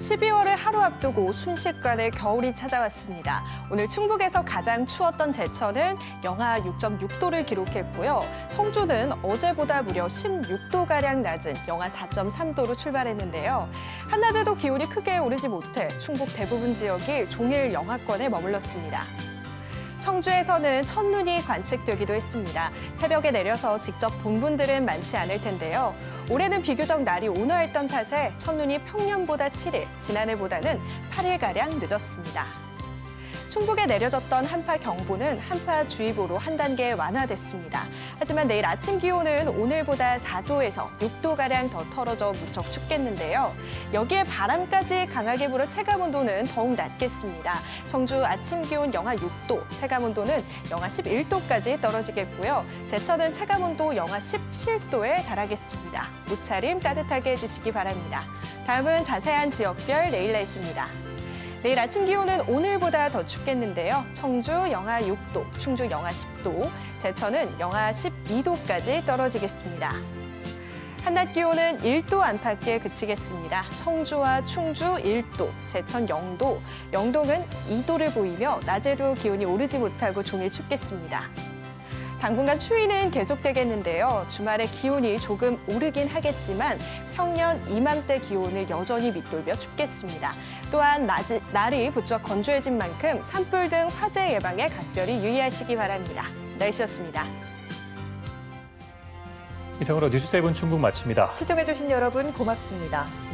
12월을 하루 앞두고 순식간에 겨울이 찾아왔습니다. 오늘 충북에서 가장 추웠던 제천은 영하 6.6도를 기록했고요. 청주는 어제보다 무려 16도가량 낮은 영하 4.3도로 출발했는데요. 한낮에도 기온이 크게 오르지 못해 충북 대부분 지역이 종일 영하권에 머물렀습니다. 청주에서는 첫눈이 관측되기도 했습니다. 새벽에 내려서 직접 본 분들은 많지 않을 텐데요. 올해는 비교적 날이 온화했던 탓에 첫눈이 평년보다 7일, 지난해보다는 8일가량 늦었습니다. 충북에 내려졌던 한파 경보는 한파 주의보로 한 단계 완화됐습니다. 하지만 내일 아침 기온은 오늘보다 4도에서 6도가량 더 털어져 무척 춥겠는데요. 여기에 바람까지 강하게 불어 체감 온도는 더욱 낮겠습니다. 청주 아침 기온 영하 6도, 체감 온도는 영하 11도까지 떨어지겠고요. 제천은 체감 온도 영하 17도에 달하겠습니다. 옷차림 따뜻하게 해주시기 바랍니다. 다음은 자세한 지역별 내일 날씨입니다. 내일 아침 기온은 오늘보다 더 춥겠는데요. 청주 영하 6도, 충주 영하 10도, 제천은 영하 12도까지 떨어지겠습니다. 한낮 기온은 1도 안팎에 그치겠습니다. 청주와 충주 1도, 제천 0도, 영동은 2도를 보이며 낮에도 기온이 오르지 못하고 종일 춥겠습니다. 당분간 추위는 계속되겠는데요. 주말에 기온이 조금 오르긴 하겠지만 평년 이맘때 기온을 여전히 밑돌며 춥겠습니다. 또한 낮이, 날이 부쩍 건조해진 만큼 산불 등 화재 예방에 각별히 유의하시기 바랍니다. 날씨였습니다. 이상으로 뉴스 세븐 충북 마칩니다. 시청해주신 여러분 고맙습니다.